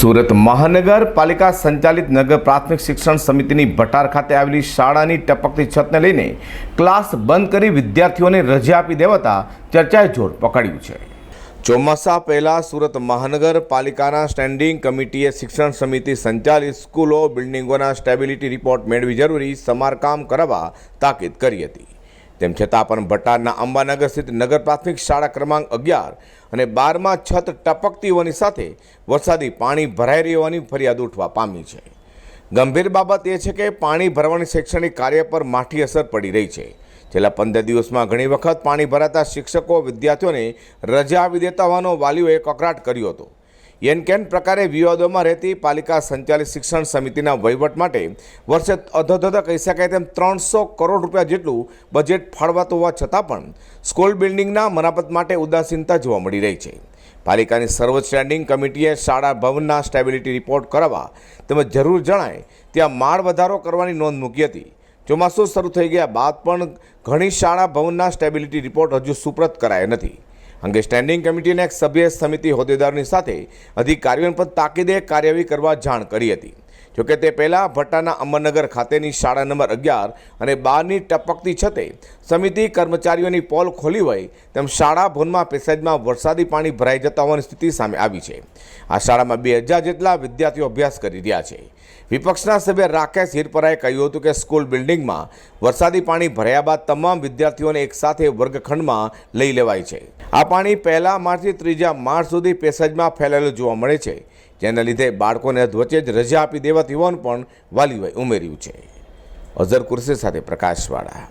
સુરત મહાનગરપાલિકા સંચાલિત નગર પ્રાથમિક શિક્ષણ સમિતિની ભટાર ખાતે આવેલી શાળાની ટપકતી છતને લઈને ક્લાસ બંધ કરી વિદ્યાર્થીઓને રજા આપી દેવાતા ચર્ચાએ જોર પકડ્યું છે. ચોમાસા પહેલાં સુરત મહાનગરપાલિકાના સ્ટેન્ડિંગ કમિટીએ શિક્ષણ સમિતિ સંચાલિત સ્કૂલો, બિલ્ડિંગોના સ્ટેબિલિટી રિપોર્ટ મેળવી જરૂરી સમારકામ કરાવવા તાકીદ કરી હતી. તેમ છતાં પણ ભટારના અંબાનગર સ્થિત નગર પ્રાથમિક શાળા ક્રમાંક અગિયાર અને બારમાં છત ટપકતી હોવાની સાથે વરસાદી પાણી ભરાઈ રહ્યું હોવાની ફરિયાદ ઉઠવા પામી છે. ગંભીર બાબત એ છે કે પાણી ભરવાની શૈક્ષણિક કાર્ય પર માઠી અસર પડી રહી છે. છેલ્લા પંદર દિવસમાં ઘણી વખત પાણી ભરાતા શિક્ષકો વિદ્યાર્થીઓને રજા આપી દેતા હોવાનો વાલીઓએ કકરાટ કર્યો હતો. એન કેન પ્રકારે વિવાદોમાં રહેતી પાલિકા સંચાલિત શિક્ષણ સમિતિના વહીવટ માટે વર્ષે અધધધ કહી શકાય તેમ ત્રણસો કરોડ રૂપિયા જેટલું બજેટ ફાળવાતું હોવા છતાં પણ સ્કૂલ બિલ્ડિંગના મરામત માટે ઉદાસીનતા જોવા મળી રહી છે. પાલિકાની સર્વ સ્ટેન્ડિંગ કમિટીએ શાળા ભવનના સ્ટેબિલિટી રિપોર્ટ કરાવવા તેમજ જરૂર જણાય ત્યાં માળ વધારો કરવાની નોંધ મૂકી હતી. ચોમાસું શરૂ થઈ ગયા બાદ પણ ઘણી શાળા ભવનના સ્ટેબિલિટી રિપોર્ટ હજુ સુપ્રત કરાયા નથી. અંગે સ્ટેન્ડિંગ કમિટીના એક સભ્ય સમિતિ હોદ્દેદારની સાથે અધિકારીઓને પણ તાકીદે કાર્યવાહી કરવા જાણ કરી હતી. જોકે તે પહેલાં ભટ્ટાના અમરનગર ખાતેની શાળા નંબર અગિયાર અને બારની ટપકતી છતે સમિતિ કર્મચારીઓની પોલ ખોલી હોય તેમ શાળા ભવનમાં પેસેજમાં વરસાદી પાણી ભરાઈ જતા હોવાની સ્થિતિ સામે આવી છે. આ શાળામાં બે હજાર જેટલા વિદ્યાર્થીઓ અભ્યાસ કરી રહ્યા છે. વિપક્ષના સભ્ય રાકેશ હિરપરાએ કહ્યું હતું કે સ્કૂલ બિલ્ડિંગમાં વરસાદી પાણી ભરાયા બાદ તમામ વિદ્યાર્થીઓને એકસાથે વર્ગખંડમાં લઈ લેવાય છે. આ પાણી પહેલા માર્ચથી ત્રીજા માળ સુધી પેસેજમાં ફેલાયેલું જોવા મળે છે. જેના લીધે બાળકોને વચ્ચે જ રજા આપી દેવાતી હોવાનું પણ વાલીઓએ ઉમેર્યું છે. અઝર કુરશી સાથે પ્રકાશવાળા